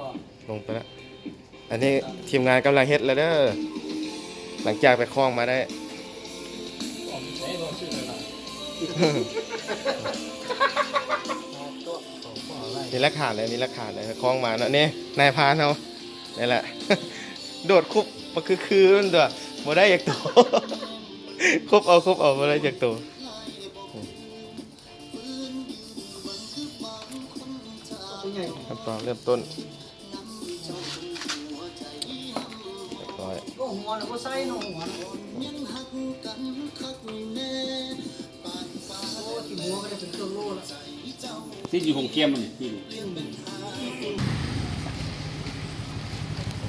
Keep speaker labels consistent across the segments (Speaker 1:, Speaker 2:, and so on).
Speaker 1: บ่
Speaker 2: ลงไปแล้ว อันนี้ทีมงานกำลังเฮ็ดแล้วเด้อ หลังจากไปคล้องมาได้
Speaker 1: ผมใช้บ่ชื่ออะไรตัวของพ่ออะไร
Speaker 2: มีหลักฐานเลยมีหลักฐานเลยคล้องมาเนาะนี่นายพรานเขานี่แหละ โดดคุบมาคือคือมันตัวบ่ได้อยากตัวคุบเอาคุบเอาบ่ได้อยากตัว
Speaker 1: ตัวใหญ่
Speaker 2: ขั้นตอนเริ่มต้น ร้อย
Speaker 1: ก็หัวน่ะบ่ใส่เนาะหัวน่ะโอ้ที่หัวก็ได้เป็นตัวโลแล้ว
Speaker 3: ที่อยู่หงเกียมมันที่อยู่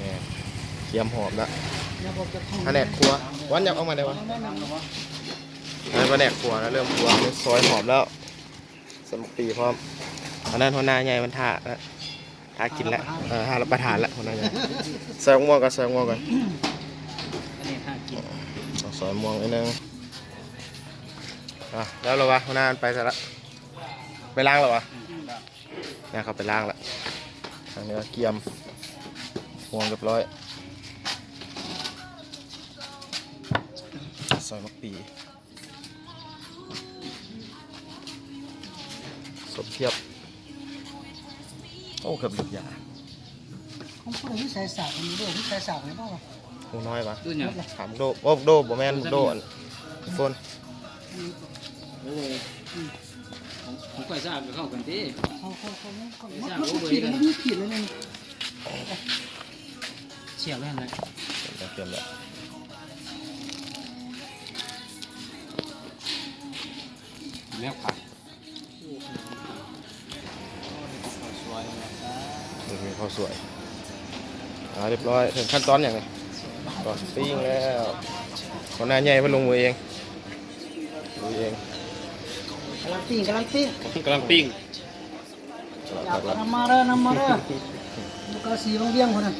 Speaker 2: นี่เคียมหอมละ
Speaker 1: อย่าบอกจะทุ่ง
Speaker 2: แผนกครัววันยับออกมาได้วะ
Speaker 1: แนะนำนะวะ
Speaker 2: อันนั้นแผนกครัวนะเริ่มครัวซอยหอมแล้วสมุกปีพร้อมอันนั้นหัวหน้าใหญ่มันท่าแล้วท่ากินแล้วเออท่ารับประทานแล้วหัวหน้าใหญ่ใส่ม่วงกันใส่ม่วงกัน
Speaker 1: อันนี้ห้ากิน
Speaker 2: เอาซอยม่วงนิดนึงอะแล้วเรอวะหัวหน้ามันไปซะละไปล้างเหรอวะเนี่ยเขาไปล้างละอันนี้ก็เกียมม่วงเรียบร้อยซอยมะปีสมเทียบ โอ้เกือบหลุดยา
Speaker 1: ของผู้ใดที่ใส่สากมันมีด้วยที่ใส่สากไหนบ้างวะ
Speaker 2: คงน้อยปะ
Speaker 3: ดูเนี่ย
Speaker 2: ถามโดโอ้โดบ่แม่นโดอันโฟน
Speaker 3: โอ้ยของของก้อยซ่าก็เข้ากันดิ
Speaker 1: เขาเขาเขาเขามันขีดมันมีขีดเลยนี่เฉียบแล้วนะ
Speaker 2: เตรียมแล้ว
Speaker 3: แล้วผัก
Speaker 2: เดี๋ยวมีข้าวสวยอ่าเรียบร้อยถึงขั้นตอนอย่างไร ก่อนปิ้งแล้วคนหน้าใหญ่เพิ่นลงมือเองดูเอง
Speaker 1: กำลังปิ้งกำลังปิ้ง
Speaker 3: กำลังปิ้ง
Speaker 1: อยากนำมาเด้อนำมาเด้อลูกกระสีบางเบี้ยงคนนั้น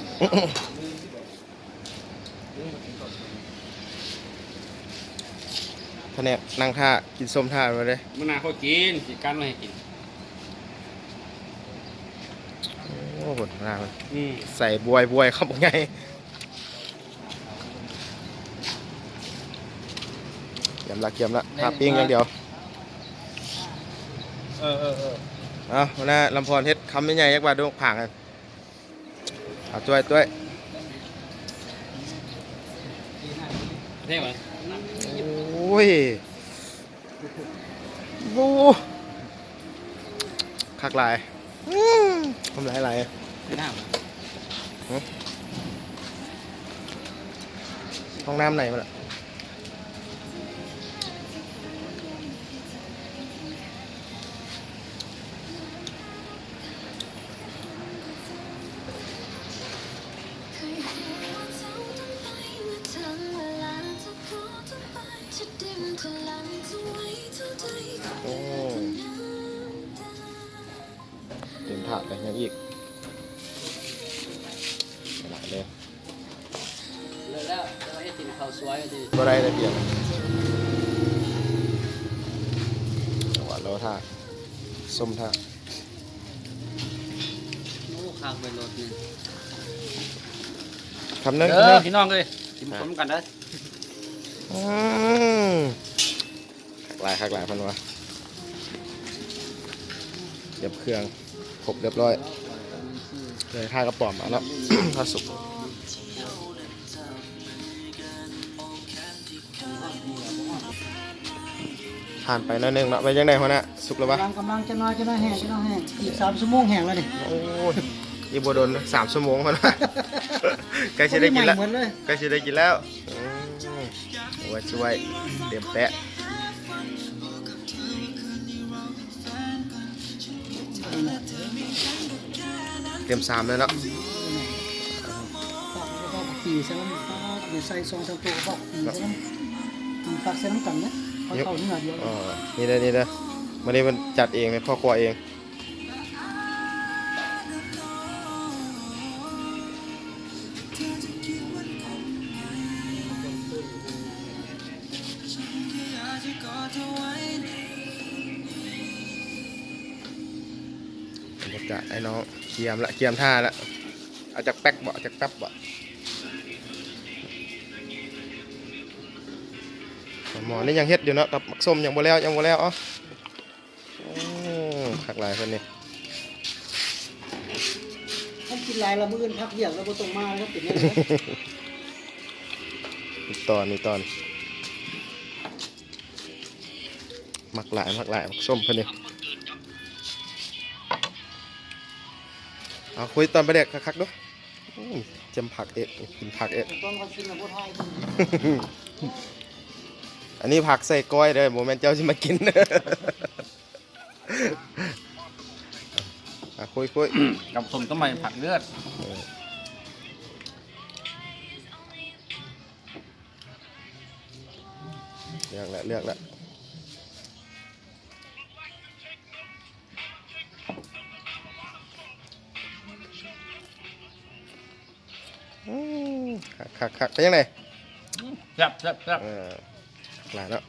Speaker 2: แผนกนั่งท่ากินส้มท่ามาเลย
Speaker 3: มะนาวเขากินกินกันไม่ให้กิน
Speaker 2: โอ้โหหน้ามัน
Speaker 3: อืม
Speaker 2: ใส่บวยบวยครับไงเกี ยมละเกียมละท่าปิ้งอย่างเดียว
Speaker 3: เออเออเออ
Speaker 2: เอาหัวหน้าลำพรเฮ็ดคำใหญ่ๆยักว่าดูผ่างกันเอาจ้วยจ้วย
Speaker 3: เท่ไหม
Speaker 2: โอ้ยโอ้คักหลายอื้อทำหลายหลาย
Speaker 3: ไม่น่า
Speaker 2: ห้องน้ำไหนมาล่ะ
Speaker 1: ส้
Speaker 2: มท่า
Speaker 1: โอ้ข้างไปรถนี่
Speaker 2: คำนึง
Speaker 3: เอ
Speaker 2: คำนึ
Speaker 3: องพี่น้องเลยกินพร้อมกันได้
Speaker 2: อืมหลายคักหลายพันวะเรียบเครื่องครบเรียบร้อยเลยท่ากระป๋อมมาแล้วถ้าสุก ผ่านไปหนิดนึงเนาะไปยังไงหัวหน้าสุกแล้วปะ
Speaker 1: กำลังกำลังจะน้อยจะน้อยแห้งจะน้อยแห้งอีกสามชั่วโมงแห้งแล้วนี่
Speaker 2: โอ้ยอีโบโดนสามชั่วโมงพอนะใกล้จะได้กินแล้ว
Speaker 1: เหมือนเลย
Speaker 2: ใกล้จะได้กินแล้วอืมโอ้ยช่วยเต็มแปะเต็มสามเลยเนาะ
Speaker 1: ปีใส่น้ำฟ้าเดี๋ยวใส่ซองสามตัวบอกปีใส่น้ำปีฝากใส่น้ำกันนะ เขาเข้านี่หน่อยเดียว
Speaker 2: อ๋อนี่เด้อนี่เด้อวันนี้มันจัดเองเลยพ่อครัวเองบรรยากาศไอ้น้องเกียมละเกียมท่าละเอาจากแป๊กบ่เอาจากแป๊บบ่ อนี่ยังเฮ็ดอยู่เนาะกับมักส้มยังบ่แล้วยังบ่แล้วอ๋ออืมคักหลายเพิ่นนี่
Speaker 1: ท่านกินหลายละมื้ออื่นพักเที่ยงแล้วบ่ต้องมาแล้วเป็นยังไง
Speaker 2: อีกตอนอีกตอนมักหลายมักหลายมักส้มเพิ่นนี่เอาคุยตอนประเด็กคักๆดูอืมเจมผักเอกกินผักเอก
Speaker 1: ตอนเขากินแล้วบ่ทาย
Speaker 2: อันนี้ผักใส่ก้อยเด้อโมเมนเจ้าสิมากิน อะคุยคุย
Speaker 3: กับสมต้นไม้ผักเลือด
Speaker 2: เลือกแล้วเลือกแล้วอืมคักคักคักเป็นยังไง
Speaker 3: แซ่บแซ่บแซ่บ
Speaker 2: เออ หลายแล้ว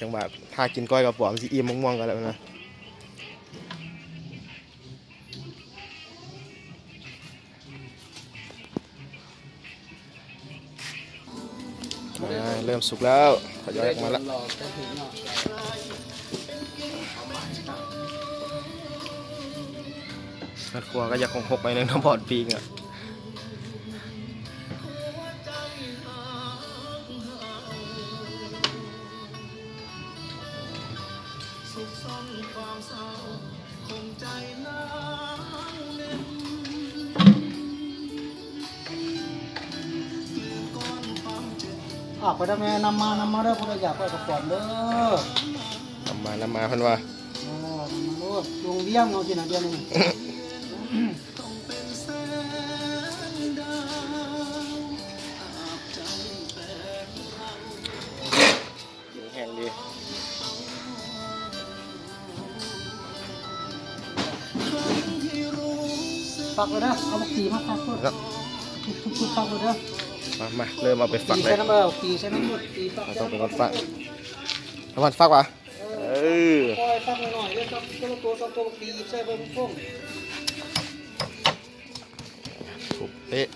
Speaker 2: จังหวะถ้ากินก้อยกับปอมสิอิ่มม่วงๆกันแล้วนะอ่าเริ่มสุกแล้วขอยอยออกมาแล้วค
Speaker 1: รอแป๊บนึงเนาะ
Speaker 2: แม่ครัวก็อยากคงหกไปในน้ำพอดปีงอะ
Speaker 1: อะไปได้แม่นำมานำมาเด้อผู้ใดอยากไปกับปอมเด้อ
Speaker 2: น้ำมาน้ำมาเพันว่า
Speaker 1: อ๋อมาโลดลงเลี้ยงเอาสินะเดี๋ยวนี้ เลยนะเอาบักตีมาฟักก่อน
Speaker 2: แล้ว
Speaker 1: ทุบๆๆฟักเลยเด้อ
Speaker 2: มามาเริ่มเอาไปฝัก
Speaker 1: ตี
Speaker 2: เล
Speaker 1: ใส่
Speaker 2: ย
Speaker 1: น้ำเบาตีใส่น้ำหมดตีฟัก
Speaker 2: เรา
Speaker 1: ใส่
Speaker 2: ต้องเป็น
Speaker 1: น้ำ
Speaker 2: คนฝักน้ำมันฝักวะเออ
Speaker 1: ปล่อยฟักหน่อยๆเด้อครับตัวละตัวสองตัวบักตีหยิบใส่เบิ่งพุ่ง
Speaker 2: ถูกเป๊ะ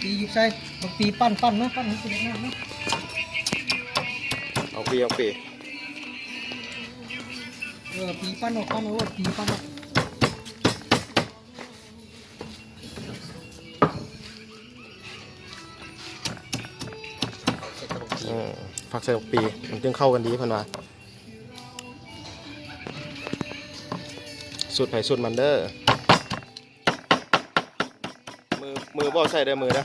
Speaker 1: ตีหยิบใส่บักตีปั้นปั้นนะปั้นให้สิได้นะ
Speaker 2: เอาปีเอาปี
Speaker 1: เออตีปั้นออกปั้นออกตีปั้นออกั
Speaker 2: กใส่ปีมันจึงเข้ากันดีเพันว่าสูตรไผ่สูตรมันเด้อมือมือบ่ใส่เด้อมือนะ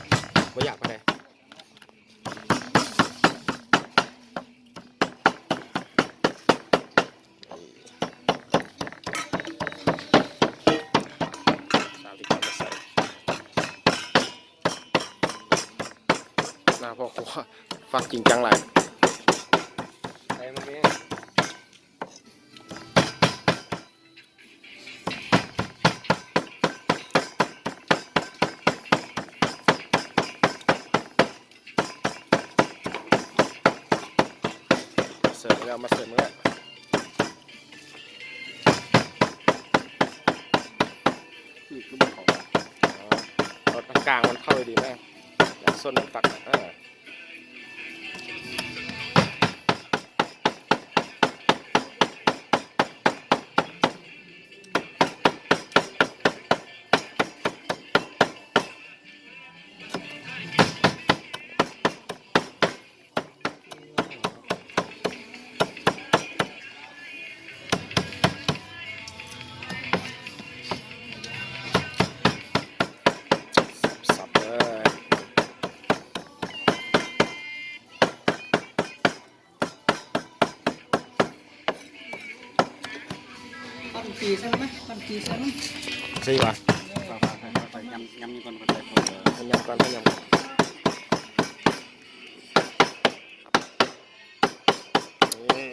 Speaker 2: บ่อยากไปไหนสามสิบกรัมมาใส่หน้าพ่อครัวฟักจริงจังหลาย ใช่ป่ะ
Speaker 3: ยำยำมีคนคนใดคนเดียว
Speaker 2: พยายามก่อนยายามก่อนนี่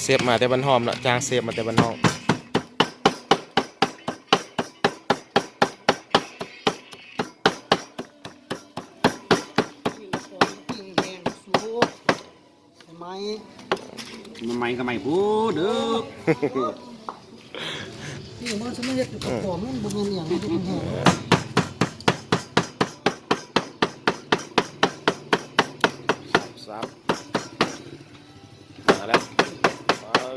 Speaker 2: เซฟมาแต่บันหอมละจางเซฟมาแต่บันหอม
Speaker 1: มั
Speaker 3: นไม่ ก็ไม่พูดเด้อ
Speaker 1: ที่มันสมัยเฮ็ดอยู่กับผมนั่นบ่แม่นอย่างนี้ทุกคนแห่
Speaker 2: ซับมาแล้วว้าว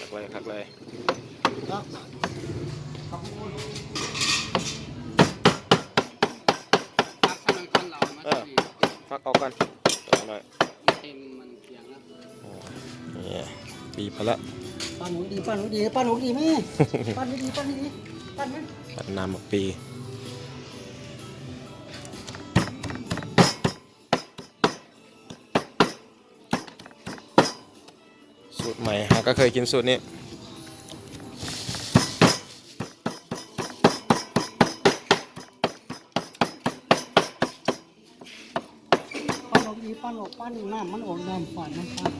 Speaker 2: คักเลยคักเลย
Speaker 1: ครับครับ
Speaker 3: พักอามาที่
Speaker 2: ฟักออกกันเอาหน่อย
Speaker 3: ต็มมันเพียงแล้ว
Speaker 2: นี่บีบไปแล้ว
Speaker 1: ปั้นหนูดีปั้นหนูดีปั้นหนูดีแม่ปั้นหนูดีปั้นหนูดีปั้นไหม
Speaker 2: ปัดน้ำหมกปีสูตรใหม่ฮะก็เคยกินสูตรนี้
Speaker 1: ปั้นหนูดี ปั้นน้ำมันออกน้ำฝาดน้ำฝาด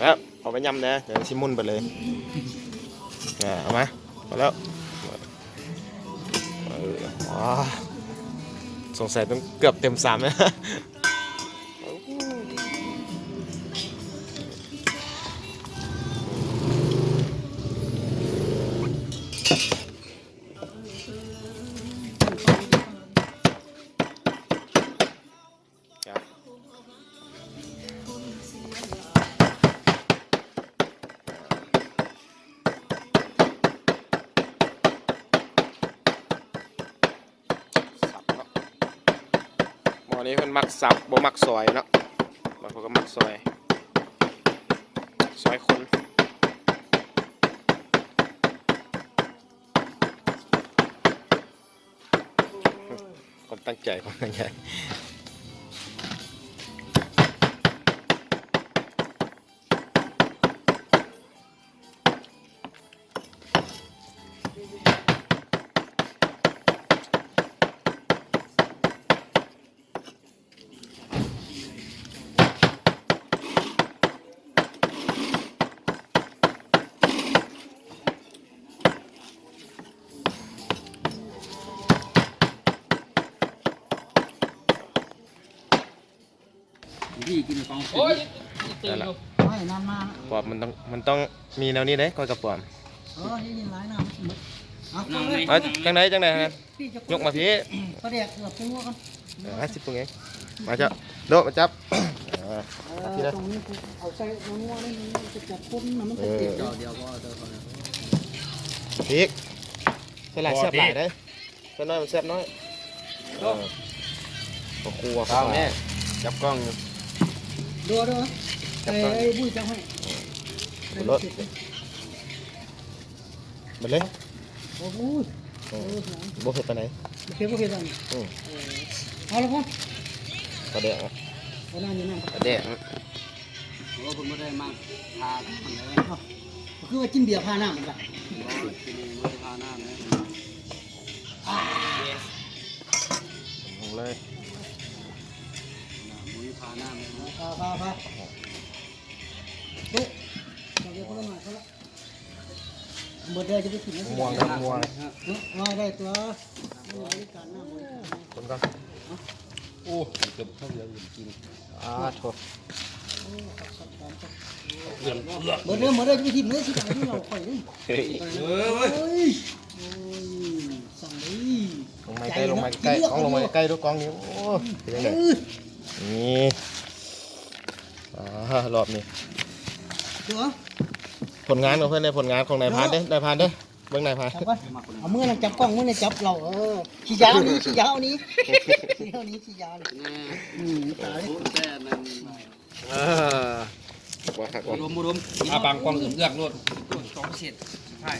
Speaker 2: แล้วเอาไปยำนะ เดี๋ยวชิมุนไปเลย อ่า เอามาเอแล้ว สงสัยต้องเกือบเต็มสามนะ มอนี้เพิ่นมักสับบ่มักซอยเนาะบางคนก็มักซอย ซอยคนคนตั้งใจคนตั้งใจ
Speaker 1: มัน
Speaker 2: ต้องมันต้องมีแนวนี้เด้ก้อยกระป๋อม
Speaker 1: เออนี่ยินหลายน้ำหมดเอา
Speaker 3: น้ำ
Speaker 1: เล
Speaker 3: ไม่
Speaker 1: ย
Speaker 2: เอ้ยจังไหนจังไหนฮะ
Speaker 1: พี่จะ
Speaker 2: ยกมาพี่
Speaker 1: ประเดี๋ยวเกือบตัวกัน
Speaker 2: ห้าสิบตรงเองมาเจ้าโดดมาจับอ่า
Speaker 1: เออตรงนี้เอาใส่ตรงนี้ว่านี่มันจะจับพุ่นนะมันจะติด
Speaker 3: เดี๋ยวเดี๋ยวก็เดี๋ยวก่อน
Speaker 2: พริกใส่หลายแซ่บหลายได้ใส่น้อยมันแซ่บน้อยเออโอ้โหข้าวแม่จับกล้องอยู่
Speaker 1: ดูดูไอ้ไอ้บุ้ยจะให้
Speaker 2: บนรถมาเลย
Speaker 1: โอ้โหเออหนัง
Speaker 2: บ่เผ็ดไปไหน
Speaker 1: โอเคโอเคจัง
Speaker 2: อืม
Speaker 1: เอาละพ่อ
Speaker 2: ปลาแดกอะ
Speaker 1: เอาหน้าอยู่นั่น
Speaker 2: ปลาแดกอะ
Speaker 3: โอ้คุณไม่ได้มาพามันเลย
Speaker 1: คือว่ากินเบียร์พาหน้ามันละ
Speaker 3: กินไม่ได้พาหน้าเลย
Speaker 2: ลงเลย
Speaker 3: มุ้ยพาหน้าเลย
Speaker 1: พาพาพา คนละหน่อยคนละเบิดได้จะไปกินแล้ว
Speaker 2: ม่วงกันม่วง
Speaker 1: น้อยได้ตัวบริการหน้าบริการ
Speaker 2: คนก็
Speaker 3: โอ้เกือบเข้าเรือกิน
Speaker 2: อ่าโทษ
Speaker 3: เกือบเกือบ
Speaker 1: เบิดเด้อเบิดเด้อจะไปกินเลยสิการที่เราข่อยนี่
Speaker 2: เฮ้ย
Speaker 3: เออเว้ย
Speaker 1: เฮ้ยโอ้ยสั่งเลย
Speaker 2: ลงมาใกล้ลงมาใกล้กล้องลงมาใกล้ดูกล้องนี้โอ้เป็นยังไง
Speaker 1: เออ
Speaker 2: นี่อ่ารอบนี้
Speaker 1: เดี๋ยว
Speaker 2: ผลงานของเพื่อนในผลงานของนายพานเด้นายพานเด้เบื้องนายพาน
Speaker 1: จับก่อนเอามือนั่งจับกล้องมือนั่งจับเราเออขี้ยาวนี้ขี้ยาวนี้ขี้ยาวนี้ขี้ยาวนี้
Speaker 3: แน่
Speaker 1: อืมตาย
Speaker 3: แต่นั่น
Speaker 2: อ่าว่าครับ
Speaker 3: รวมรวมอาบังกองอื่นเลือกรวดกองเสร็จใช่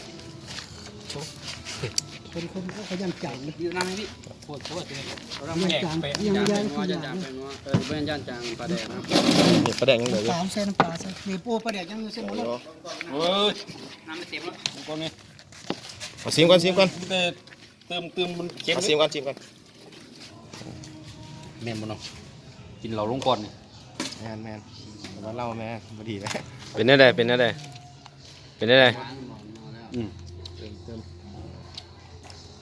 Speaker 1: เป็นคนเขาขยันจ่ายนะ
Speaker 3: ยืนนั่งให้พี่ปวดปวดเลยเรา
Speaker 1: ยัง
Speaker 3: แหก
Speaker 1: จาง
Speaker 3: ไป
Speaker 1: ยัง
Speaker 3: จาง
Speaker 1: ยัง
Speaker 3: ไป
Speaker 1: ขี้
Speaker 3: นัวยาจาง
Speaker 1: ว
Speaker 3: ไปนัวเออเป็นย่านจางปลาแดงนะ
Speaker 2: นี่ประแดงยังเหลืออยู่
Speaker 1: สามใส่น้ำปลาใส่นี่ปูปลาแดกยังอยู่เส้นหมดแล้ว
Speaker 3: เฮ้ยน้ำไม่เต็มแล้วกองนี้
Speaker 2: เอาซิมก่อนซิมก่อน
Speaker 3: แต่เติมเติมมันเค็ม
Speaker 2: มาชิมก่อนชิมก่อน
Speaker 3: แม่นบ่เนาะกินเหล้าลงก่อนนี่
Speaker 2: แมนแมนแต่ว่าเล่าแม่บดีนะ
Speaker 4: เป็นได้ไดเป็นได้ไดเป็นได้ได
Speaker 3: อืม
Speaker 2: เติมเติม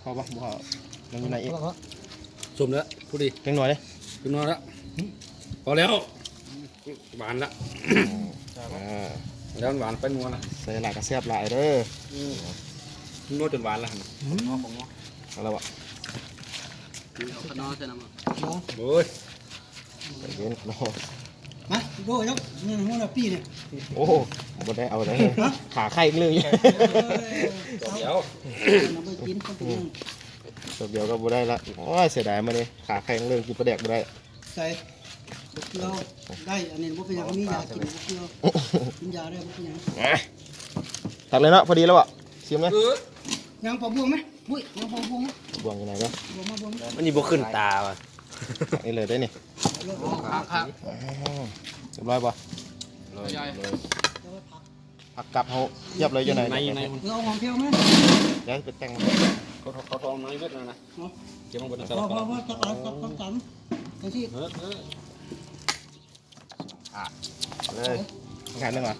Speaker 2: พอปะบ่พอมันอยู่ไหนอีก
Speaker 3: สมแล้วพูดดิ
Speaker 2: ยังหน่อยเลย
Speaker 3: กินนอนแล้วพอแล้วหวานละ
Speaker 2: อ่า
Speaker 3: แล้วมันหวานไปนัวละ
Speaker 2: ใส่หลายกระแซบหลายเด้อ
Speaker 3: นัวจนหวานละหั่น
Speaker 2: เอาละวะ
Speaker 3: ขนอใส่น้ำ
Speaker 1: เนาะ
Speaker 3: โอ้ย
Speaker 2: ใจเย็นโอ้โห
Speaker 1: มาดูยกนี่หัวหน้าปีเนี่ย
Speaker 2: โอ้โหบ่ได้เอาเลยขาไข่อีกเลย
Speaker 1: เออ
Speaker 3: เดี๋ยว
Speaker 1: เอาไปกินต้องกิน
Speaker 2: ตัวเดียวก็บ่ได้ละโอ้ยเสียดายมานี่ขาไข่อีกเลยกินปลาแดกบ่ได้
Speaker 1: ใส่เกลือได้อันนี้บ่เป็นหยังมียากินบ่เกลือกินยาได้บ่เป็นหยัง
Speaker 2: อะตักเลยเนาะพอดีแล้วอะชิมเลย
Speaker 3: เออ
Speaker 1: ยังปลาบวงไหมบุ้ยยังปลาบวงไหม
Speaker 2: บวงอยู่ไหนก็
Speaker 1: บวงมาบวง
Speaker 4: มันนี่บ่ขึ้นตาว่ะ
Speaker 2: ตักนี่เลยได้นี่
Speaker 1: เลิก
Speaker 3: คักคัก
Speaker 2: อ๋อเรียบร้อยป่ะ
Speaker 3: ใหญ่
Speaker 2: ผักกับเขาเยียบเลยอยู่ไหน
Speaker 3: ใน
Speaker 2: เนี่ย
Speaker 3: ใน
Speaker 1: เราหอมเพียวไหม
Speaker 2: เดี๋ยวไปแต่ง
Speaker 3: เขาเขาทองน้อยเม็ดนะนะเก็บมันบน
Speaker 1: พ
Speaker 3: สลั
Speaker 1: อบพอพอตักตักตักตักตักไอ้ที่
Speaker 3: เออเออ
Speaker 2: เลยงานหนึงเหรอ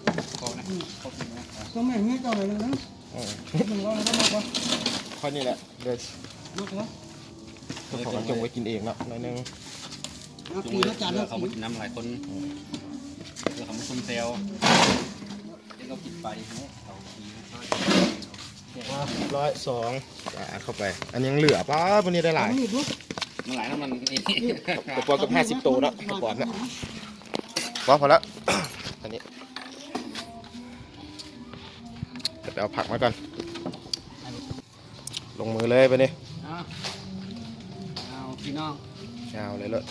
Speaker 1: ก็ไม่เงี้ยเจ้าเลยนะ
Speaker 2: อืม
Speaker 1: มึงว่าแล้วก็มากกว่า
Speaker 2: ข้อนี้แหละเดี๋ยว
Speaker 1: มากกว่า
Speaker 2: ขอกระจงไว้กินเองเนาะหน่อยหนึง
Speaker 1: น้ำ
Speaker 3: จุง
Speaker 1: ปี
Speaker 3: เล
Speaker 1: ละจาน
Speaker 3: เดี๋
Speaker 1: ละ
Speaker 3: ยวเขา
Speaker 1: ปี
Speaker 3: มากินน้ำหลายคนเดี๋ยวเขามาคุมเซลเดี๋ยวเรากินไปเขาที
Speaker 2: ร้อยสองอ่าเข้าไป อันยังเหลือป้าวันนี้ได้หลาย
Speaker 1: นี่ดู
Speaker 3: มันหลายน้ำมันนี่
Speaker 2: กระป๋องกับห้าสิบตัวเนาะกระป๋องเนี่ยพอพอแล้วอันนี้เดี๋ยวไปเอาผักมาก่อน ลงมือเลยไปนี่
Speaker 3: เอาเอา พี่น้อง
Speaker 2: ยาวเลยเลย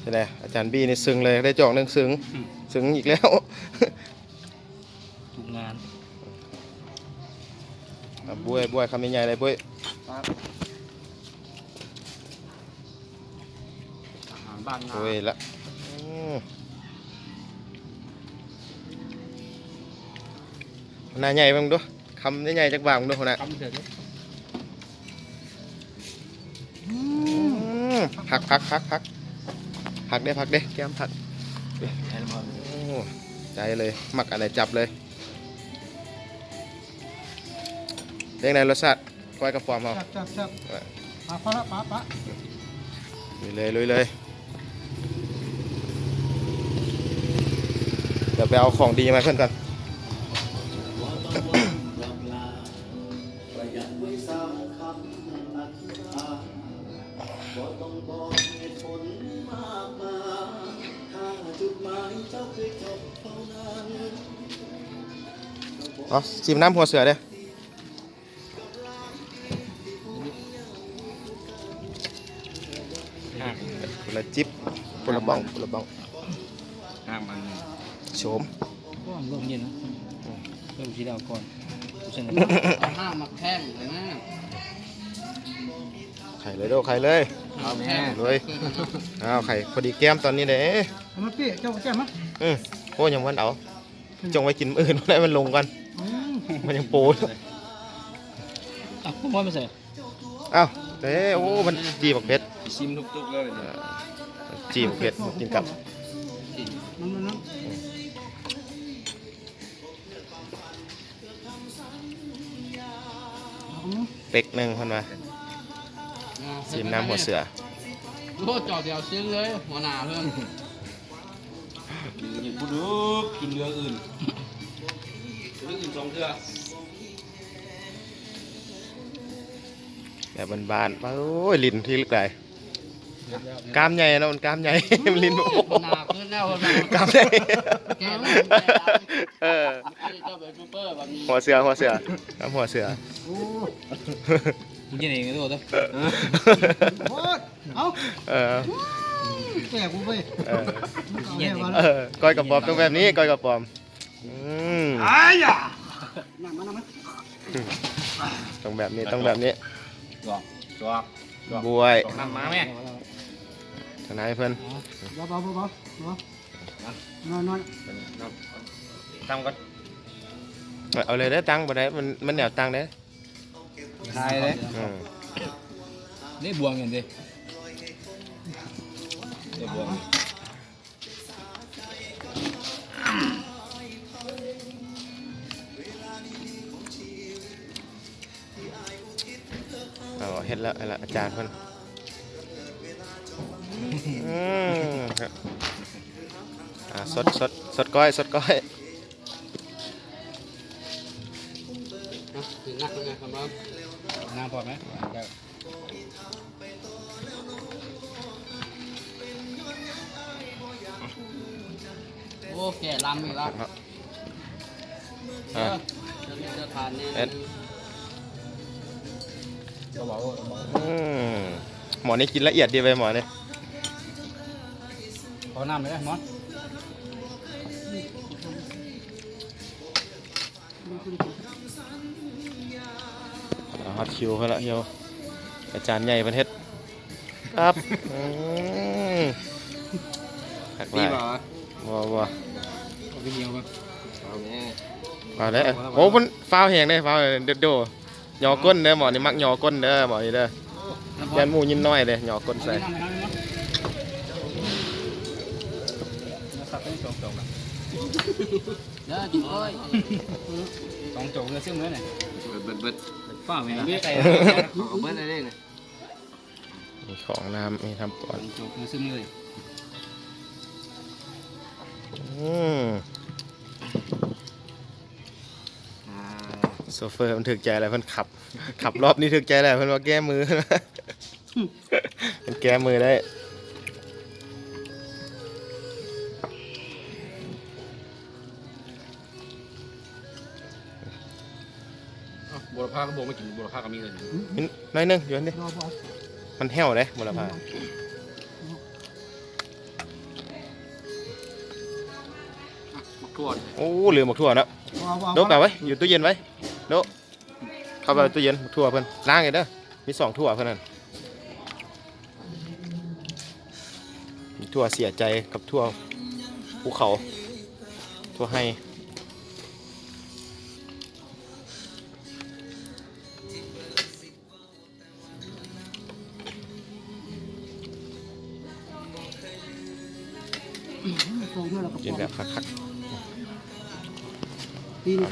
Speaker 2: ใช่ไหมอาจารย์บี้นี่ซึ้งเลยได้จอกหนึ่งซึ้งซึ้งอีกแล้ว
Speaker 3: ทุกงาน
Speaker 2: อะบุ้ยบุ้ยคำใหญ่ๆเลยบุ้ย
Speaker 3: อาหารบ้านนา
Speaker 2: บุ้ยละอืมหน้าใหญ่บ้างดูคำใหญ่ๆจากบางดูคนน่ะ
Speaker 3: คำเถิด
Speaker 2: อื พักพักพักพักพักได้พักได้แก้มพักโอ้ใจเลยหมักอะไรจับเลยเรียกไงรสชาติก้อยกระป๋อมเอา
Speaker 1: จับจับจับปะปะละปะปะ
Speaker 2: ลุยเลยลุยเลยเดี๋ยวไปเอาของดีมาเพื่อนกัน เอาชิมน้ำหัวเสือเด้อคนละจิบคนละบ้องคนละบ้อง
Speaker 3: ห้ามมัน
Speaker 2: โฉม
Speaker 3: ก็ลมเย็นนะเริ่มชีดาวก่อนเส้นห้ามมาแข้งเลยนะ
Speaker 2: ไข่เลยเด้อไข่เลย
Speaker 3: เอาแข้ง
Speaker 2: เลยอ้าวไข่พอดีแก้มตอนนี้เด้
Speaker 1: เอามาเปี้ยเจ้าแก้มมั้ย
Speaker 2: อืมโอ้ยังวันเอาจงไว้กินมื้ออื่นได้มันลงกัน
Speaker 1: อื ม
Speaker 2: มันยังโปรอยู่
Speaker 3: อะพวกมันไม่ใส่
Speaker 2: อ้าวเด้โอ้ มันจีบักเผ็ด
Speaker 3: ชิมทุกๆเลย
Speaker 2: จีบักเผ็ดกินกับ
Speaker 1: มันมันมันเอาเนาะ
Speaker 2: เป็กหนึ่งเพันมาชิมน้ำหัวเสือ
Speaker 3: โคตรจอดเดียวซึ้งเลยหัวหน้าเพื่อนกินผู้ดูกินเรืออื่นเรืออื่น สองเทื่อ
Speaker 2: แบบบานๆป้าโอ้ยลิ้นที่ลึกไหลกล้ามใหญ่นะมันกล้ามใหญ่ มันลิ้นโอ้โห
Speaker 3: หัวหน้าขึ้นแล้วหัวหน้าก
Speaker 2: ล้ามใหญ่
Speaker 3: แกแล้วแกแล้ว
Speaker 2: เออ
Speaker 3: เจ้าเป็นซูเปอร์แบบนี้
Speaker 2: หัวเสือหัวเสือน้ำหัวเสือ
Speaker 1: โอ้
Speaker 3: มึงกินเองตัวเด้อ
Speaker 1: โหเอา
Speaker 2: เออ
Speaker 1: แก่กูไป
Speaker 2: เออ
Speaker 1: เอาแน่ว่า
Speaker 2: เออก้อยกระป๋อมต้องแบบนี้ก้อยกระป๋อมอืม
Speaker 1: นั่งมานั่งมา
Speaker 2: ต้องแบบนี้ต้องแบบนี้
Speaker 3: จอกจอก
Speaker 2: บวย
Speaker 3: จอกน้ำมาแม่
Speaker 2: ทนายเพื่อน
Speaker 1: เบาเบาเบาเบาเบานอนนอน
Speaker 3: ทำกัน
Speaker 2: เอาเลยได้อตังค์บ่ได้มันมันแนวตังค์ได้อ
Speaker 3: ทายเลย
Speaker 2: อืม
Speaker 3: นี่บวงอย่างดิเดี๋ยวบวง
Speaker 2: เอาเฮ็ดแล้วเฮ็ดแล้วอาจารย์เพิ่นอืมครับอ่าสดสดสดก้อยสดก้อย
Speaker 3: ถึงนักยังไงครับน้องน้ำพอไหมได้โอ้แก่ลำอีกแล้ว
Speaker 2: เนาะอ่า
Speaker 3: จะทานเนี่ย
Speaker 2: เอ็ด
Speaker 3: ก็บอกว่าบอก
Speaker 2: อืมหมอนี่กินละเอียดดีไปหมอนี่
Speaker 3: ขอน้ำเลยนะมอน
Speaker 2: เอาฮอตคิวเพิ่นละเฮียวอาจารย์ใหญ่ประเทศครับอืมหักห
Speaker 3: ดี
Speaker 2: ลาย
Speaker 3: ป่ะ
Speaker 2: บ่บ่
Speaker 3: เอาไปเดียวป่ะเอาแน่
Speaker 2: เอาเลยโอ้มันฟ้าวแหงได้ฟ้าวเด็ดโด หยอก้นเด้อหมอนี่มักหยอก้นเด้อหมอนี่เด้อ
Speaker 3: น้ำพอ
Speaker 2: ยันหมูยินน้อยเด้อหยอก้นใส่
Speaker 3: เด้อจิ้มก้อยสองจงเลยซึ่งเลยเนี่ยเบิดเบิดฝ้าไหมล่ะไม่ใส่เอาเบิดอะไรเนี่ย
Speaker 2: มีของน้ำมีทำก่อน
Speaker 3: จงเลยซึ่งเลย
Speaker 2: อืม โซเฟอร์มันถึกใจอะไรเพิ่นขับ ขับรอบนี้ถึกใจอะไรเพิ่นว่าแก้มือ มันแก้มือได้
Speaker 3: บุรพาก็บอกไม่กินบุรพาก็มีเลย
Speaker 2: นิดน้อยหนึงอยู่อันนี้
Speaker 1: รอพอ
Speaker 2: มันแห้วเลยบุรพา
Speaker 3: มักทวด
Speaker 2: โอ้ลืมหมกทั่วแล้ว
Speaker 1: เอาเอา
Speaker 2: โดกเอาไว้อยู่ตู้เย็นไว้ โดกเข้าไปตู้เย็นหมกทั่วเพิ่นล้างไงเด้อมีสองทั่วเพิ่นนั่นมีทั่วเสียใจกับทั่วภูเขาทั่วให้
Speaker 1: ส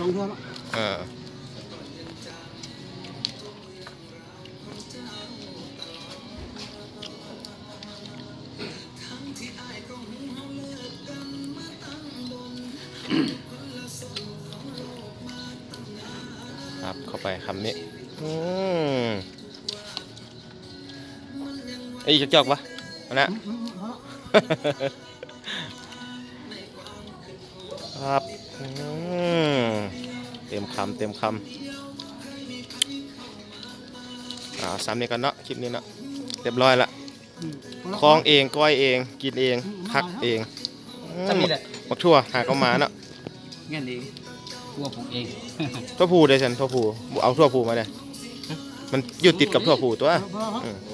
Speaker 1: องเท่า แล้วก็
Speaker 2: กินแบบคัก
Speaker 1: ปีนี้สองเท่าแล้ว
Speaker 2: ๆเออครับเข้าไปคำนี้อืมไอ้จอกๆปะอันะ
Speaker 1: มาละ
Speaker 2: ครับอืมเต็มคำเต็มคำอ่าซ้ำนี่กันเนาะคลิปนี้เนาะเรียบร้อย
Speaker 1: ละ
Speaker 2: คลองเองก้อยเอง กินเองคักเอง
Speaker 3: ถ้ามีแหละ
Speaker 2: มักทั่วหาเข้ามาเนาะ
Speaker 3: เงี้ยดีกลัวผมเอง
Speaker 2: ทั่วผูเด้ฉันทั่วผูเอาทั่วผูมาเลยมันอยู่ติดกับทั่วผูตัว
Speaker 1: เอาละครับ
Speaker 2: อืม
Speaker 3: โอ้